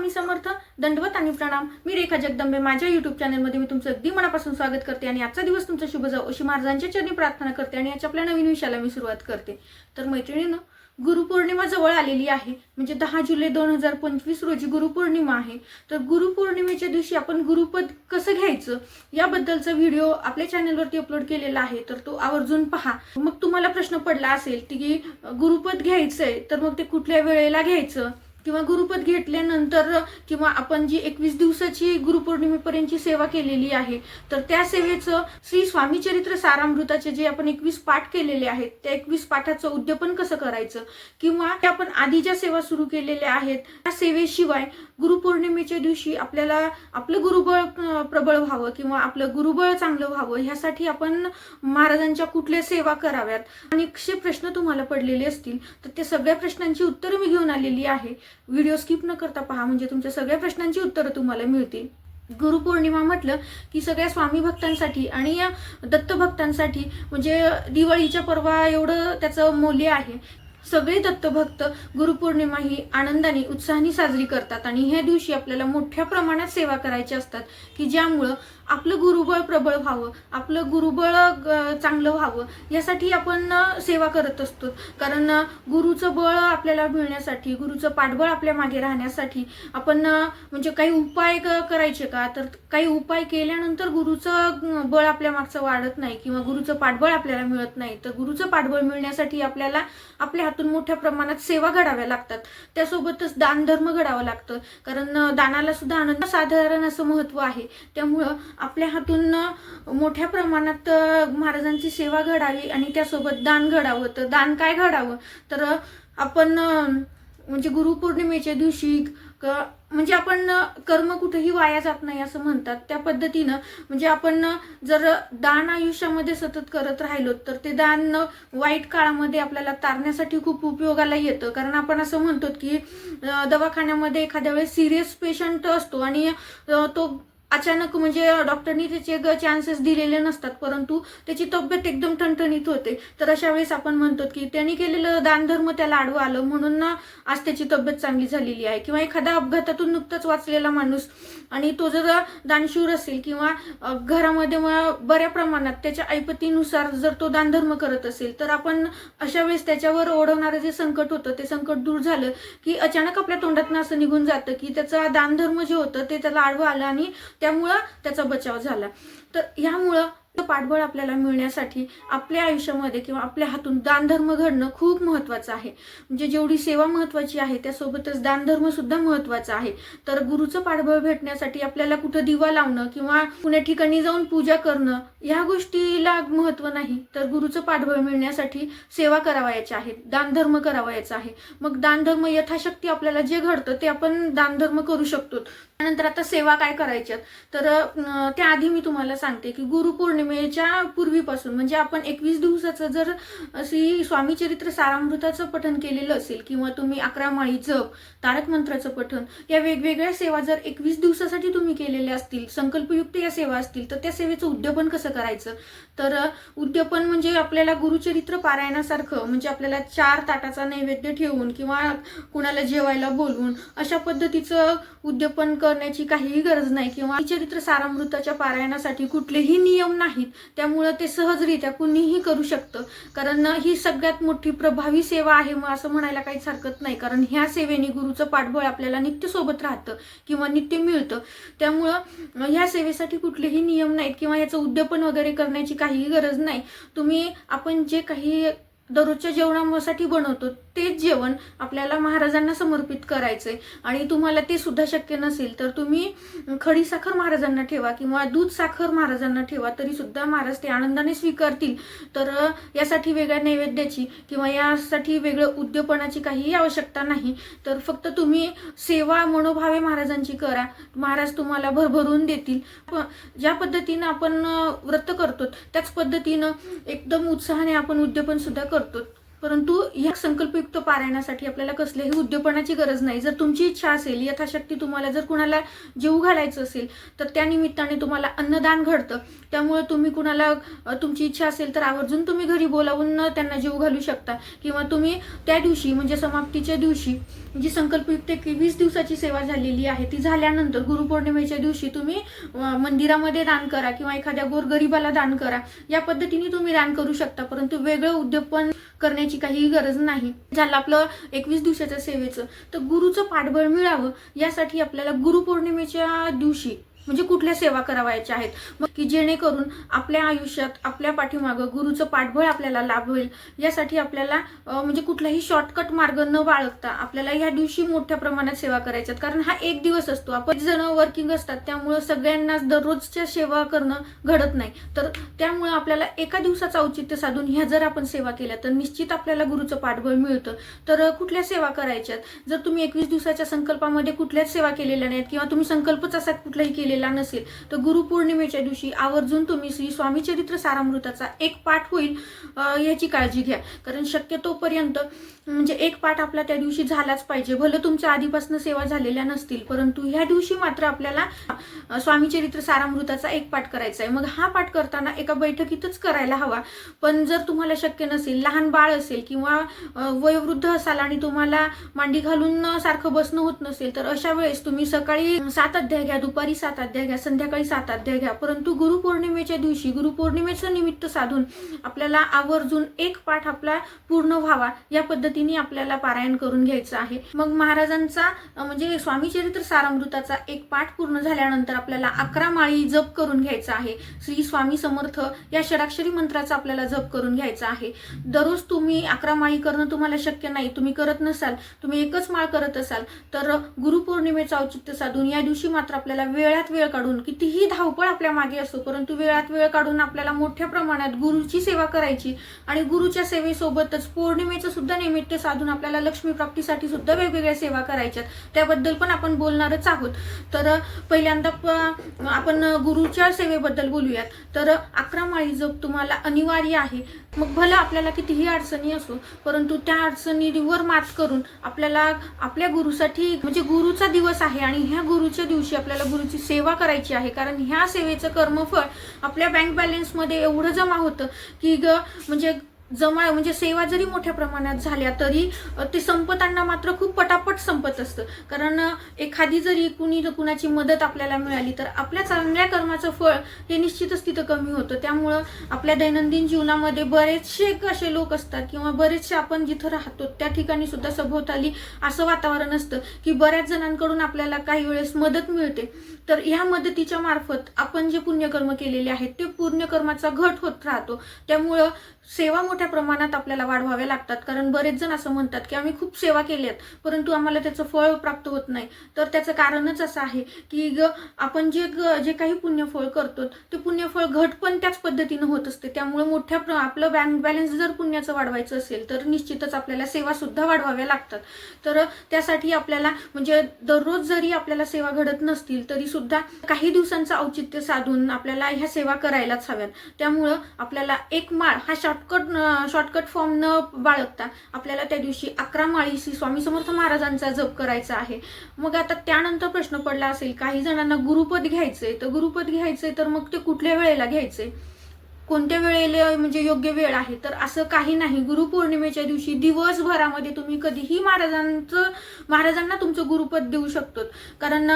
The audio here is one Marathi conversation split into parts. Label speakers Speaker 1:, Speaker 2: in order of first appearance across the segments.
Speaker 1: स्वामी समर्थ दंडवत आणि प्रणाम. मी रेखा जगदंबे माझ्या युट्यूब चॅनलमध्ये मी तुमचं अगदी मनापासून स्वागत करते आणि आजचा दिवस तुमचा शुभ जाऊ अशी महाराजांच्या चरणी प्रार्थना करते आणि याच्या आपल्या नवीन विषयाला मी सुरुवात करते. तर मैत्रिणीनं गुरुपौर्णिमा जवळ आलेली आहे. म्हणजे दहा जुलै दोन हजार पंचवीस रोजी गुरुपौर्णिमा आहे. तर गुरुपौर्णिमेच्या दिवशी आपण गुरुपद कसं घ्यायचं? याबद्दलचा व्हिडिओ आपल्या चॅनलवरती अपलोड केलेला आहे. तर तो आवर्जून पहा. मग तुम्हाला प्रश्न पडला असेल की गुरुपद घ्यायचंय तर मग ते कुठल्या वेळेला घ्यायचं? किंवा गुरुपद घेतल्यानंतर किंवा आपण जी एकवीस दिवसाची गुरुपौर्णिमेपर्यंतची सेवा केलेली आहे तर त्या सेवेचं श्री स्वामी चरित्र सारामृताचे जे आपण एकवीस पाठ केलेले आहेत त्या एकवीस पाठाचं उद्यापन कसं करायचं? किंवा ते आपण आधी ज्या सेवा सुरू केलेल्या आहेत त्या सेवेशिवाय गुरुपौर्णिमेच्या दिवशी आपल्याला आपलं गुरुबळ प्रबळ व्हावं किंवा आपलं गुरुबळ चांगलं व्हावं ह्यासाठी आपण महाराजांच्या कुठल्या सेवा कराव्यात? अनेकशे प्रश्न तुम्हाला पडलेले असतील तर त्या सगळ्या प्रश्नांची उत्तरं मी घेऊन आलेली आहे. व्हिडिओ स्किप न करता पहा म्हणजे तुमच्या सगळ्या प्रश्नांची उत्तरं तुम्हाला मिळतील. गुरुपौर्णिमा म्हटलं की सगळ्या स्वामी भक्तांसाठी आणि या दत्त भक्तांसाठी म्हणजे दिवाळीच्या पर्वा एवढं त्याचं मूल्य आहे. सगळे दत्तभक्त गुरुपौर्णिमा ही आनंदाने उत्साहाने साजरी करतात आणि ह्या दिवशी आपल्याला मोठ्या प्रमाणात सेवा करायच्या असतात की ज्यामुळं आपलं गुरुबळ प्रबळ व्हावं आपलं गुरुबळ चांगलं व्हावं यासाठी आपण सेवा करत असतो. कारण गुरुचं बळ आपल्याला मिळण्यासाठी गुरुचं पाठबळ आपल्या मागे राहण्यासाठी आपण म्हणजे काही उपाय करायचे का? तर काही उपाय केल्यानंतर गुरुचं बळ आपल्या मागचं वाढत नाही किंवा गुरुचं पाठबळ आपल्याला मिळत नाही. तर गुरुचं पाठबळ मिळण्यासाठी आपल्याला आपल्या हातून मोठ्या प्रमाणात सेवा घडाव्या लागतात. त्यासोबतच दानधर्म घडावं लागतं. कारण दानाला सुद्धा आनंद साधारण असं महत्त्व आहे. त्यामुळं आपल्या हातून मोठ्या प्रमाणात महाराजांची सेवा घडावी आणि त्यासोबत दान घडावं. तर दान काय घडावं? तर आपण म्हणजे गुरुपौर्णिमेच्या दिवशी क- म्हणजे आपण कर्म कुठेही वाया जात नाही असं म्हणतात. त्या पद्धतीनं म्हणजे आपण जर दान आयुष्यामध्ये सतत करत राहिलो तर ते दान वाईट काळामध्ये आपल्याला तारण्यासाठी खूप उपयोगाला येतं. कारण आपण असं म्हणतो की दवाखान्यामध्ये एखाद्या वेळेस सिरियस पेशंट असतो आणि तो अचानक म्हणजे डॉक्टरनी त्याचे चान्सेस दिलेले नसतात परंतु त्याची तब्येत एकदम ठणठणीत होते. तर अशा वेळेस आपण म्हणतो की त्यांनी केलेलं दानधर्म त्याला आडवं आलं म्हणून ना आज त्याची तब्येत चांगली झालेली आहे. किंवा एखाद्या अपघातातून नुकताच वाचलेला माणूस आणि तो जर दानशूर असेल किंवा घरामध्ये बऱ्या प्रमाणात त्याच्या ऐपतीनुसार जर तो दानधर्म करत असेल तर आपण अशा वेळेस त्याच्यावर ओढवणारं जे संकट होतं ते संकट दूर झालं की अचानक आपल्या तोंडातनं असं निघून जातं की त्याचा दानधर्म जे होतं ते त्याला आडवं आलं आणि त्यामुळं त्याचा बचाव झाला. तर ह्यामुळं पाठबळ आपल्याला मिळण्यासाठी आपल्या आयुष्यामध्ये किंवा आपल्या हातून दानधर्म घडणं खूप महत्त्वाचं आहे. म्हणजे जेवढी सेवा महत्त्वाची आहे त्यासोबतच दानधर्म सुद्धा महत्त्वाचा आहे. तर गुरुचं पाठबळ भेटण्यासाठी आपल्याला कुठं दिवा लावणं किंवा कुण्या ठिकाणी जाऊन पूजा करणं ह्या गोष्टीला महत्त्व नाही. तर गुरुचं पाठबळ मिळण्यासाठी सेवा करावयाच्या आहेत दानधर्म करावयाचा आहे. मग दानधर्म यथाशक्ती आपल्याला जे घडतं ते आपण दानधर्म करू शकतो. त्यानंतर आता सेवा काय करायच्यात? तर त्याआधी मी तुम्हाला सांगते की पौर्णिमेच्या पूर्वीपासून म्हणजे आपण एकवीस दिवसाचं जर श्री स्वामी चरित्र सारामृताचं पठन केलेलं असेल किंवा तुम्ही अकरा माळी जप तारक मंत्राचं पठन या वेगवेगळ्या सेवा जर एकवीस दिवसासाठी तुम्ही केलेल्या असतील संकल्पयुक्त या सेवा असतील तर त्या सेवेचं उद्यापन कसं करायचं? तर उद्यपन उद्यापन म्हणजे आपल्याला गुरुचरित्र पारायणासारखं म्हणजे आपल्याला चार ताटाचा नैवेद्य ठेवून किंवा कुणाला जेवायला बोलवून अशा पद्धतीचं उद्यापन करण्याची काहीही गरज नाही. किंवा चरित्र सारामृताच्या पारायणासाठी कुठलेही नियम नाहीत. त्यामुळं ते सहजरित्या कुणीही करू शकतं. कारण ही सगळ्यात मोठी प्रभावी सेवा आहे मग असं म्हणायला काहीच हरकत नाही. कारण ह्या सेवेने गुरुचं पाठबळ आपल्याला नित्य सोबत राहतं किंवा नित्य मिळतं. त्यामुळं ह्या सेवेसाठी कुठलेही नियम नाहीत. किंवा याचं उद्यापन वगैरे करण्याची काही काहीही गरज नाही. तुम्ही आपण जे काही दररोजच्या जेवणासाठी बनवतो तेच जेवण आपल्याला महाराजांना समर्पित करायचंय. आणि तुम्हाला ते सुद्धा शक्य नसेल तर तुम्ही खडी साखर महाराजांना ठेवा किंवा दूध साखर महाराजांना ठेवा तरी सुद्धा महाराज ते आनंदाने स्वीकारतील. तर यासाठी वेगळ्या नैवेद्याची किंवा यासाठी वेगळं उद्योपणाची काहीही आवश्यकता नाही. तर फक्त तुम्ही सेवा मनोभावे महाराजांची करा. महाराज तुम्हाला भरभरून देतील. प- ज्या पद्धतीनं आपण व्रत करतो त्याच पद्धतीनं एकदम उत्साहाने आपण उद्यापन सुद्धा करतो. 또 परंतु या संकल्पयुक्त पारायणासाठी आपल्याला कसल्याही उद्योपणाची गरज नाही. जर तुमची इच्छा असेल यथाशक्ती तुम्हाला जर कुणाला जीव घालायचं असेल तर त्या निमित्ताने तुम्हाला अन्नदान घडतं. त्यामुळे तुम्ही कुणाला तुमची इच्छा असेल तर आवर्जून तुम्ही घरी बोलावून त्यांना जीव घालू शकता. किंवा तुम्ही त्या दिवशी म्हणजे समाप्तीच्या दिवशी जी संकल्पयुक्त एक वीस दिवसाची सेवा झालेली आहे ती झाल्यानंतर गुरुपौर्णिमेच्या दिवशी तुम्ही मंदिरामध्ये दान करा किंवा एखाद्या गोरगरिबाला दान करा. या पद्धतीने तुम्ही दान करू शकता. परंतु वेगळं उद्योपन करण्याची काहीही गरज नाही. झालं आपलं एकवीस दिवसाच्या सेवेचं तर गुरुचं पाठबळ मिळावं यासाठी आपल्याला गुरुपौर्णिमेच्या दिवशी म्हणजे कुठल्या सेवा करावायच्या आहेत? मग की जेणेकरून आपल्या आयुष्यात आपल्या पाठीमागं गुरुचं पाठबळ आपल्याला लाभ होईल यासाठी आपल्याला म्हणजे कुठलाही शॉर्टकट मार्ग न बाळगता आपल्याला ह्या दिवशी मोठ्या प्रमाणात सेवा करायच्यात. कारण हा एक दिवस असतो. आपण जण वर्किंग असतात. त्यामुळं सगळ्यांना दररोजच्या सेवा करणं घडत नाही. तर त्यामुळे आपल्याला एका दिवसाचं औचित्य साधून ह्या जर आपण सेवा केल्या तर निश्चित आपल्याला गुरुचं पाठबळ मिळतं. तर कुठल्या सेवा करायच्यात? जर तुम्ही एकवीस दिवसाच्या संकल्पामध्ये कुठल्याच सेवा केलेल्या नाहीत किंवा तुम्ही संकल्पच असा कुठलाही केलेला नसेल तर गुरुपौर्णिमेच्या दिवशी आवर्जून तुम्ही श्री स्वामीचरित्र सारामृताचा एक पाठ होईल याची काळजी घ्या. कारण शक्यतोपर्यंत म्हणजे एक पाठ आपला त्या दिवशी झालाच पाहिजे. भलं तुमच्या आधीपासून सेवा झालेल्या नसतील परंतु ह्या दिवशी मात्र आपल्याला स्वामीचरित्र स्वामी चरित्र सारामृताचा एक पाठ करायचा आहे. मग हा पाठ करताना एका बैठकीतच करायला हवा. पण जर तुम्हाला शक्य नसेल लहान बाळ असेल किंवा वयोवृद्ध असाल आणि तुम्हाला मांडी घालून सारखं बसणं होत नसेल तर अशा वेळेस तुम्ही सकाळी सात अध्याय घ्या दुपारी सात अध्याय घ्या संध्याकाळी सात अध्याय घ्या. परंतु गुरुपौर्णिमेच्या दिवशी गुरुपौर्णिमेचं निमित्त साधून आपल्याला आवर्जून एक पाठ आपला पूर्ण व्हावा या पद्धतीने आपल्याला पारायण करून घ्यायचं आहे. मग महाराजांचा म्हणजे स्वामी चरित्र सारामृताचा एक पाठ पूर्ण झाल्यानंतर आपल्याला अकरा माळी जप करून घ्यायचा आहे. श्री स्वामी समर्थ या षडाक्षरी मंत्राचा आपल्याला जप करून घ्यायचा आहे. दररोज तुम्ही अकरा माळी करणं तुम्हाला शक्य नाही. तुम्ही करत नसाल तुम्ही एकच माळ करत असाल तर गुरुपौर्णिमेचं औचित्य साधून या दिवशी मात्र आपल्याला वेळात वेळ काढून कितीही धावपळ आपल्या मागे असो परंतु वेळात वेळ काढून आपल्याला मोठ्या प्रमाणात गुरुची सेवा करायची आणि गुरुच्या सेवेसोबतच पौर्णिमेचं सुद्धा निमित्त साधून आपल्याला लक्ष्मी प्राप्तीसाठी सुद्धा वेगवेगळ्या सेवा करायच्यात. त्याबद्दल पण आपण बोलणारच आहोत. तर पहिल्यांदा आपण गुरुच्या सेवेबद्दल बोलूयात. तर अकरा माळी जप तुम्हाला अनिवार्य आहे. मग भलं आपल्याला कितीही अडचणी असो परंतु त्या अडचणीवर मात करून आपल्याला आपल्या गुरुसाठी म्हणजे गुरुचा दिवस आहे आणि ह्या गुरुच्या दिवशी आपल्याला गुरुची सेवा करायची आहे. कारण ह्या सेवेचं कर्मफळ आपल्या बँक बॅलन्समध्ये एवढं जमा होतं की ग म्हणजे जमा म्हणजे सेवा जरी मोठ्या प्रमाणात झाल्या तरी ते संपताना मात्र खूप पटापट संपत असतं. कारण एखादी जरी कुणी कुणाची मदत आपल्याला मिळाली तर आपल्या चांगल्या कर्माचं फळ हे निश्चितच तिथं कमी होतं. त्यामुळं आपल्या दैनंदिन जीवनामध्ये बरेचसे असे लोक असतात किंवा बरेचसे आपण जिथं राहतो त्या ठिकाणी सुद्धा सभोवताली असं वातावरण असतं की बऱ्याच जणांकडून आपल्याला काही वेळेस मदत मिळते. तर ह्या मदतीच्या मार्फत आपण जे पुण्यकर्म केलेले आहेत ते पुण्यकर्माचा घट होत राहतो. त्यामुळं सेवा मोठ्या प्रमाणात आपल्याला वाढवाव्या लागतात. कारण बरेच जण असं म्हणतात की आम्ही खूप सेवा केल्यात परंतु आम्हाला त्याचं फळ प्राप्त होत नाही. तर त्याचं कारणच असं आहे की ग आपण जे ग- जे काही पुण्यफळ करतो ते पुण्यफळ घट पण त्याच पद्धतीनं होत असते. त्यामुळे मोठ्या प्र आपलं बँक बॅलन्स जर पुण्याचं वाढवायचं असेल तर निश्चितच आपल्याला सेवासुद्धा वाढवाव्या लागतात. तर त्यासाठी आपल्याला म्हणजे दररोज जरी आपल्याला सेवा घडत नसतील तरीसुद्धा काही दिवसांचं औचित्य साधून आपल्याला ह्या सेवा करायलाच हव्यात. त्यामुळं आपल्याला एक माळ हा शॉर्टकट शॉर्टकट फॉर्म न बाळगता आपल्याला त्या दिवशी अकरा माळी श्री स्वामी समर्थ महाराजांचा जप करायचा आहे. मग आता त्यानंतर प्रश्न पडला असेल काही जणांना गुरुपद घ्यायचंय. तर गुरुपद घ्यायचंय तर मग ते कुठल्या वेळेला घ्यायचंय? कोणत्या वेळेला म्हणजे योग्य वेळ आहे? तर असं काही नाही. गुरुपौर्णिमेच्या दिवशी दिवसभरामध्ये तुम्ही कधीही महाराजांचं महाराजांना तुमचं गुरुपद देऊ शकतो कारण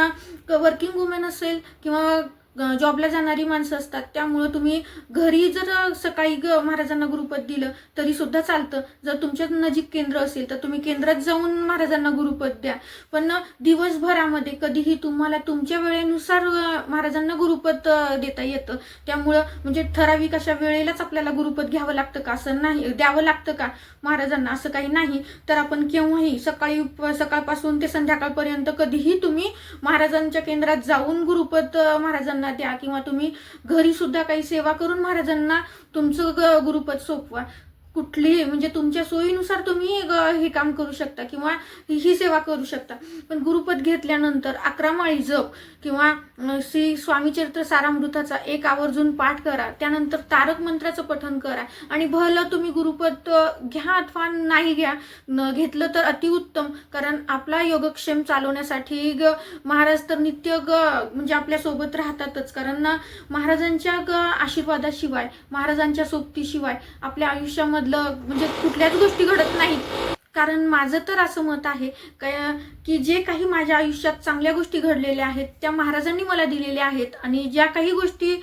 Speaker 1: वर्किंग वुमेन असेल किंवा जॉबला जाणारी माणसं असतात. त्यामुळं तुम्ही घरी जर सकाळी ग महाराजांना गुरुपद दिलं तरी सुद्धा चालतं. जर तुमच्या नजीक केंद्र असेल तर तुम्ही केंद्रात जाऊन महाराजांना गुरुपद द्या. पण दिवसभरामध्ये कधीही तुम्हाला तुमच्या वेळेनुसार महाराजांना गुरुपद देता येतं. त्यामुळं म्हणजे ठराविक अशा वेळेलाच आपल्याला गुरुपद घ्यावं लागतं का? असं नाही द्यावं लागतं का? महाराजांना असं काही नाही. तर आपण केव्हाही सकाळी सकाळपासून ते संध्याकाळपर्यंत कधीही तुम्ही महाराजांच्या केंद्रात जाऊन गुरुपद महाराजांना महाराजांना द्या किंवा तुम्ही घरी सुद्धा काही सेवा करून महाराजांना तुमचं गुरुपद सोपवा. कुठली म्हणजे तुमच्या सोयीनुसार तुम्ही ग- हे काम करू शकता किंवा ही सेवा करू शकता. पण गुरुपद घेतल्यानंतर अकरा माळी जप किंवा श्री स्वामीचरित्र सारामृताचा एक आवर्जून पाठ करा. त्यानंतर तारक मंत्राचं पठन करा. आणि भलं तुम्ही गुरुपद घ्या अथवा नाही घ्या न घेतलं तर अतिउत्तम कारण आपला योगक्षेम चालवण्यासाठी ग महाराज तर नित्य ग म्हणजे आपल्यासोबत राहतातच. कारण महाराजांच्या ग आशीर्वादाशिवाय महाराजांच्या सोबतीशिवाय आपल्या आयुष्यामध्ये मधलं म्हणजे कुठल्याच गोष्टी घडत नाहीत. कारण माझं तर असं मत आहे काय- की जे काही माझ्या आयुष्यात चांगल्या गोष्टी घडलेल्या आहेत त्या महाराजांनी मला दिलेल्या आहेत आणि ज्या काही गोष्टी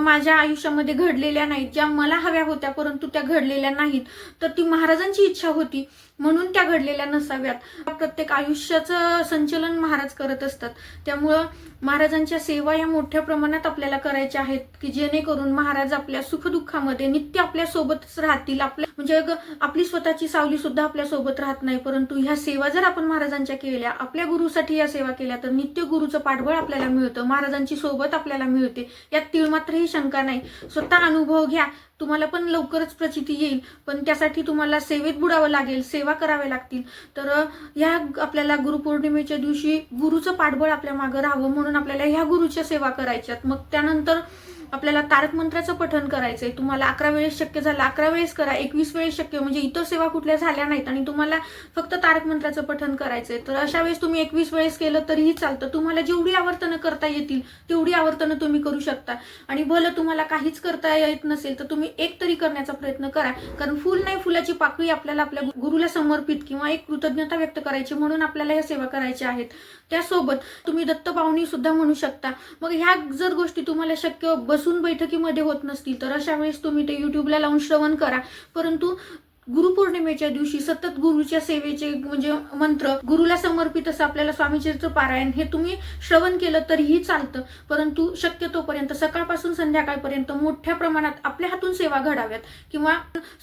Speaker 1: माझ्या आयुष्यामध्ये घडलेल्या नाहीत ज्या मला हव्या होत्या परंतु त्या घडलेल्या नाहीत तर ती महाराजांची इच्छा होती. म्हणून त्या घडलेल्या नसाव्यात. प्रत्येक आयुष्याचं संचलन महाराज करत असतात. त्यामुळं महाराजांच्या सेवा या मोठ्या प्रमाणात आपल्याला करायच्या आहेत की जेणेकरून महाराज आपल्या सुखदुःखामध्ये नित्य आपल्या सोबतच राहतील. आपल्या म्हणजे आपली स्वतःची सावली सुद्धा आपल्यासोबत राहत नाही. परंतु ह्या सेवा जर आपण महाराजांच्या केल्या आपल्या गुरुसाठी या सेवा केल्या तर नित्य गुरुचं पाठबळ आपल्याला मिळतं. महाराजांची सोबत आपल्याला मिळते. यात तीळ मात्र ही शंका नाही. स्वतः अनुभव घ्या. तुम्हाला पण लवकरच प्रचिती येईल. पण त्यासाठी तुम्हाला सेवेत बुडावं लागेल सेवा कराव्या लागतील. तर ह्या आपल्याला गुरुपौर्णिमेच्या दिवशी गुरुचं पाठबळ आपल्या मागं राहावं म्हणून आपल्याला ह्या गुरुच्या सेवा करायच्यात. मग त्यानंतर आपल्याला तारक मंत्राचं करायचं करायचंय. तुम्हाला अकरा वेळेस शक्य झालं अकरा वेळेस करा एकवीस वेळेस शक्य म्हणजे इतर सेवा कुठल्या झाल्या नाहीत आणि तुम्हाला फक्त तारक मंत्राचं करायचं करायचंय. तर अशा वेळेस तुम्ही एकवीस वेळेस केलं तरीही चालतं. तुम्हाला जेवढी आवर्तनं करता येतील तेवढी आवर्तनं तुम्ही करू शकता. आणि भलं तुम्हाला काहीच करता येत नसेल तर तुम्ही एक तरी करण्याचा प्रयत्न करा. कारण फुल नाही फुलाची पाकळी आपल्याला आपल्या गुरुला समर्पित किंवा एक कृतज्ञता व्यक्त करायची म्हणून आपल्याला ह्या सेवा करायच्या आहेत. त्यासोबत तुम्ही दत्तपावणी सुद्धा म्हणू शकता. मग ह्या जर गोष्टी तुम्हाला शक्य बस बसून बैठकीमध्ये होत नसतील तर अशा वेळेस तुम्ही ते युट्यूबला लावून श्रवण करा. परंतु गुरुपौर्णिमेच्या दिवशी सतत गुरुच्या सेवेचे म्हणजे मंत्र गुरुला समर्पित असं आपल्याला स्वामीचरित्र पारायण हे तुम्ही श्रवण केलं तरीही चालतं. परंतु शक्यतोपर्यंत सकाळपासून संध्याकाळपर्यंत मोठ्या प्रमाणात आपल्या हातून सेवा घडाव्यात. किंवा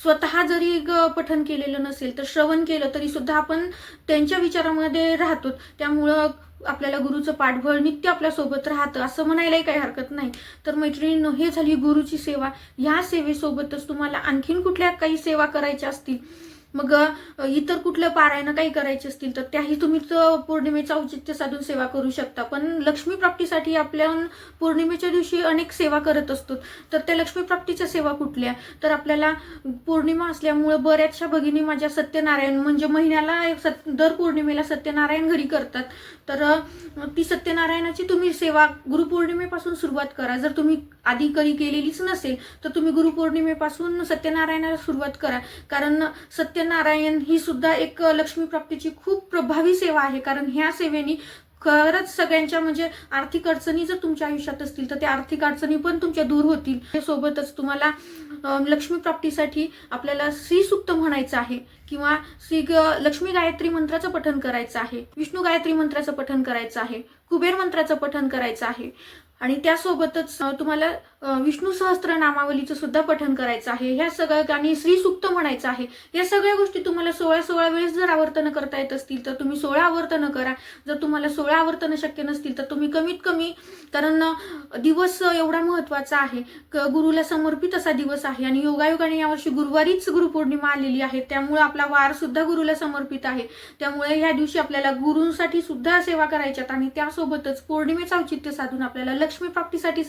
Speaker 1: स्वतः जरी ग- केलेलं नसेल तर श्रवण केलं तरी सुद्धा आपण त्यांच्या विचारामध्ये राहतो त्यामुळं आपल्याला गुरुचं पाठबळ नित्य आपल्यासोबत राहतं असं म्हणायलाही काही हरकत नाही. तर मैत्रिणींनो हे झाली गुरुची सेवा. ह्या सेवेसोबतच तुम्हाला आणखीन कुठल्या काही सेवा करायच्या असतील? मग इतर कुठलं पारायण काही करायचे असतील तर त्याही तुम्ही पौर्णिमेचं औचित्य साधून सेवा करू शकता. पण लक्ष्मी प्राप्तीसाठी आपल्या पौर्णिमेच्या दिवशी अनेक सेवा करत असतो. तर त्या लक्ष्मी प्राप्तीच्या सेवा कुठल्या? तर आपल्याला पौर्णिमा असल्यामुळं बऱ्याचशा भगिनी माझ्या सत्यनारायण म्हणजे महिन्याला एक सत दर पौर्णिमेला सत्यनारायण घरी करतात. तर ती सत्यनारायणाची तुम्ही सेवा गुरुपौर्णिमेपासून सुरुवात करा. जर तुम्ही आधी कधी केलेलीच नसेल तर तुम्ही गुरुपौर्णिमेपासून सत्यनारायणाला सुरुवात करा. कारण सत्यनारायण ही सुद्धा एक लक्ष्मी प्राप्तीची खूप प्रभावी सेवा आहे. कारण ह्या सेवेनी खरंच सगळ्यांच्या म्हणजे आर्थिक अडचणी जर तुमच्या आयुष्यात असतील तर त्या आर्थिक अडचणी पण तुमच्या दूर होतील. सोबतच तुम्हाला लक्ष्मी प्राप्तीसाठी आपल्याला श्री सुक्त म्हणायचं आहे किंवा श्री ग- लक्ष्मी गायत्री मंत्राचं पठण करायचं आहे विष्णू गायत्री मंत्राचं पठण करायचं आहे कुबेर मंत्राचं पठण करायचं आहे. आणि त्यासोबतच तुम्हाला विष्णू सहस्त्र नामावलीचं सुद्धा पठन करायचं आहे. ह्या सगळ्या आणि श्री सुक्त म्हणायचं आहे. या सगळ्या गोष्टी तुम्हाला सोळा सोळा वेळेस जर आवर्तनं करता येत असतील तर तुम्ही सोळा आवर्तनं करा. जर तुम्हाला सोळा आवर्तनं शक्य नसतील तर तुम्ही कमीत कमी कारण दिवस एवढा महत्त्वाचा आहे. क- गुरुला समर्पित असा दिवस आहे आणि योगायोगाने यावर्षी गुरुवारीच गुरुपौर्णिमा आलेली आहे. त्यामुळे आपला वार सुद्धा गुरुला समर्पित आहे. त्यामुळे ह्या दिवशी आपल्याला गुरूंसाठी सुद्धा सेवा करायच्यात आणि त्यासोबतच पौर्णिमेचं औचित्य साधून आपल्याला लक्ष्मी प्राप्तीसाठी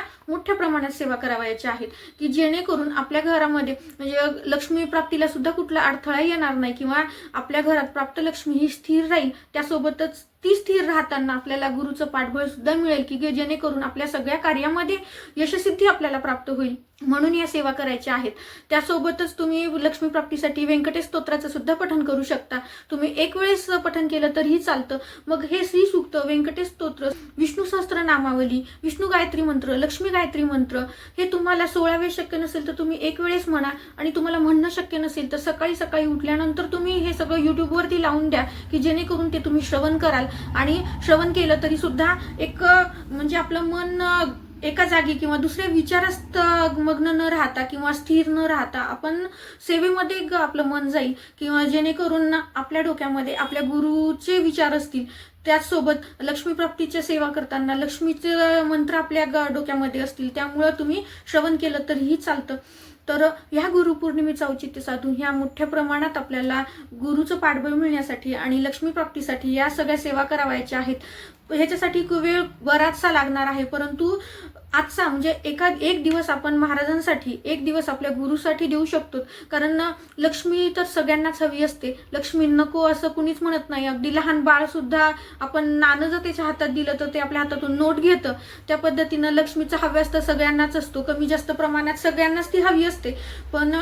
Speaker 1: आपल्याला मोठ्या प्रमाणात सेवा करावयाच्या आहेत. की जेणेकरून आपल्या घरामध्ये म्हणजे लक्ष्मी प्राप्तीला सुद्धा कुठला अडथळा येणार नाही किंवा आपल्या घरात प्राप्त लक्ष्मी ही स्थिर राहील त्यासोबतच ती स्थिर राहताना आपल्याला गुरुचं पाठबळ सुद्धा मिळेल की जेणेकरून आपल्या सगळ्या कार्यामध्ये यशसिद्धी आपल्याला प्राप्त होईल. म्हणून या सेवा करायच्या आहेत. त्यासोबतच तुम्ही लक्ष्मी प्राप्तीसाठी व्यंकटेश स्तोत्राचं सुद्धा पठण करू शकता. तुम्ही एक वेळेस पठण केलं तरीही चालतं. मग हे श्री सूक्त व्यंकटेश स्तोत्र विष्णू सहस्त्र नामावली विष्णू गायत्री मंत्र लक्ष्मी गायत्री मंत्र हे तुम्हाला सोळा वेळेस शक्य नसेल तर तुम्ही एक वेळेस म्हणा आणि तुम्हाला म्हणणं शक्य नसेल तर सकाळी सकाळी उठल्यानंतर तुम्ही हे सगळं युट्यूबवरती लावून द्या की जेणेकरून ते तुम्ही श्रवण कराल. आणि श्रवण केलं तरी सुद्धा एक म्हणजे आपलं मन एका जागी किंवा दुसऱ्या विचारात मग्न न राहता किंवा स्थिर न राहता आपण सेवेमध्ये आपलं मन जाईल. किंवा जेणेकरून आपल्या डोक्यामध्ये आपल्या गुरुचे विचार असतील त्याचसोबत लक्ष्मी प्राप्तीच्या सेवा करताना लक्ष्मीचे मंत्र आपल्या ग- डोक्यामध्ये असतील त्यामुळं तुम्ही श्रवण केलं तरीही चालतं. तर ह्या गुरुपौर्णिमेचं औचित्य साधून ह्या मोठ्या प्रमाणात आपल्याला गुरुचं पाठबळ मिळण्यासाठी आणि लक्ष्मी प्राप्तीसाठी या सगळ्या सेवा करावायच्या आहेत. ह्याच्यासाठी वेळ बराचसा लागणार आहे परंतु आजचा म्हणजे एका एक दिवस आपण महाराजांसाठी एक दिवस आपल्या गुरुसाठी देऊ शकतो. कारण लक्ष्मी तर सगळ्यांनाच हवी असते. लक्ष्मी नको असं कुणीच म्हणत नाही. अगदी लहान बाळ सुद्धा आपण नाणं जर त्याच्या हातात दिलं तर ते आपल्या हातातून नोट घेतं. त्या पद्धतीनं लक्ष्मीचं हवे असतं सगळ्यांनाच असतो. कमी जास्त प्रमाणात सगळ्यांनाच ती हवी असते. पण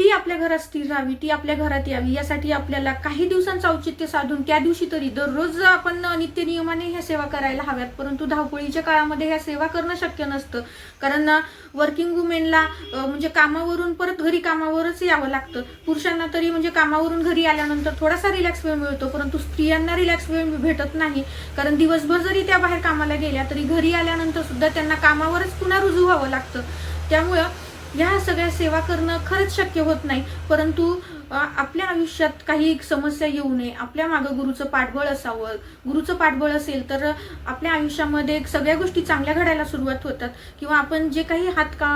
Speaker 1: ती आपल्या घरात स्थिर राहावी ती आपल्या घरात यावी यासाठी आपल्याला काही दिवसांचं औचित्य साधून त्या दिवशी तरी दररोज आपण नित्यनियमाने ह्या सेवा करायला हव्यात. परंतु धावपळीच्या काळामध्ये ह्या सेवा करणं शक्य नसतं. कारण वर्किंग वुमेनला म्हणजे कामावरून परत घरी कामावरच यावं लागतं. पुरुषांना तरी म्हणजे कामावरून घरी आल्यानंतर थोडासा रिलॅक्स वेळ मिळतो परंतु स्त्रियांना रिलॅक्स वेळ भेटत नाही. कारण दिवसभर जरी त्या बाहेर कामाला गेल्या तरी घरी आल्यानंतर सुद्धा त्यांना कामावरच पुन्हा रुजू व्हावं लागतं. त्यामुळं ह्या सगळ्या सेवा करणं खरंच शक्य होत नाही. परंतु आपल्या आयुष्यात काही समस्या येऊ नये. आपल्या मागं गुरुचं पाठबळ असावं. गुरुचं पाठबळ असेल तर आपल्या आयुष्यामध्ये सगळ्या गोष्टी चांगल्या घडायला सुरुवात होतात. किंवा आपण जे काही हात का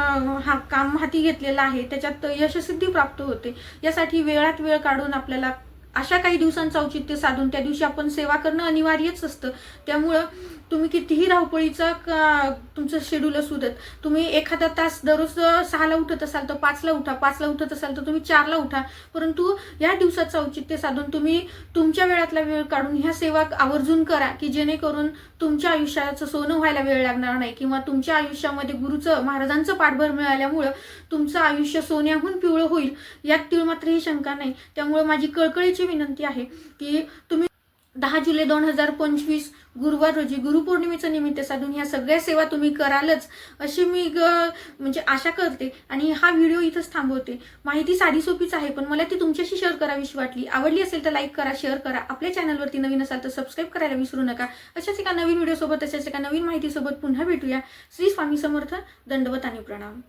Speaker 1: हा काम हाती घेतलेलं आहे त्याच्यात यशसिद्धी प्राप्त होते. यासाठी वेळात वेळ काढून आपल्याला अशा काही दिवसांचं औचित्य साधून त्या दिवशी आपण सेवा करणं अनिवार्यच असतं. त्यामुळं तुम्ही कितीही धावपळीचं का तुमचं शेड्यूल असू देत तुम्ही एखादा तास दररोज सहाला उठत असाल तर पाचला उठा पाचला उठत असाल तर तुम्ही चारला उठा. परंतु या दिवसाचं औचित्य साधून तुम्ही तुमच्या वेळातला वेळ काढून ह्या सेवा आवर्जून करा की जेणेकरून तुमच्या आयुष्याचं सोनं व्हायला वेळ लागणार नाही किंवा तुमच्या आयुष्यामध्ये गुरुचं महाराजांचं पाठबळ मिळाल्यामुळं तुमचं आयुष्य सोन्याहून पिवळं होईल. यात तीळ मात्र ही शंका नाही. त्यामुळे माझी कळकळीची विनंती आहे की तुम्ही दहा जुलै दोन हजार पंचवीस गुरुवार रोजी गुरुपौर्णिमेचं निमित्त साधून ह्या सगळ्या सेवा तुम्ही करालच अशी मी ग म्हणजे आशा करते आणि हा व्हिडिओ इथंच थांबवते. माहिती साधी सोपीच आहे पण मला ती तुमच्याशी शेअर करावीशी वाटली. आवडली असेल तर लाईक करा शेअर करा. आपल्या चॅनलवरती नवीन असाल तर सबस्क्राईब करायला विसरू नका. अशाच एका नवीन व्हिडिओसोबत अशाच एका नवीन माहितीसोबत पुन्हा भेटूया. श्री स्वामी समर्थ दंडवत आणि प्रणाम.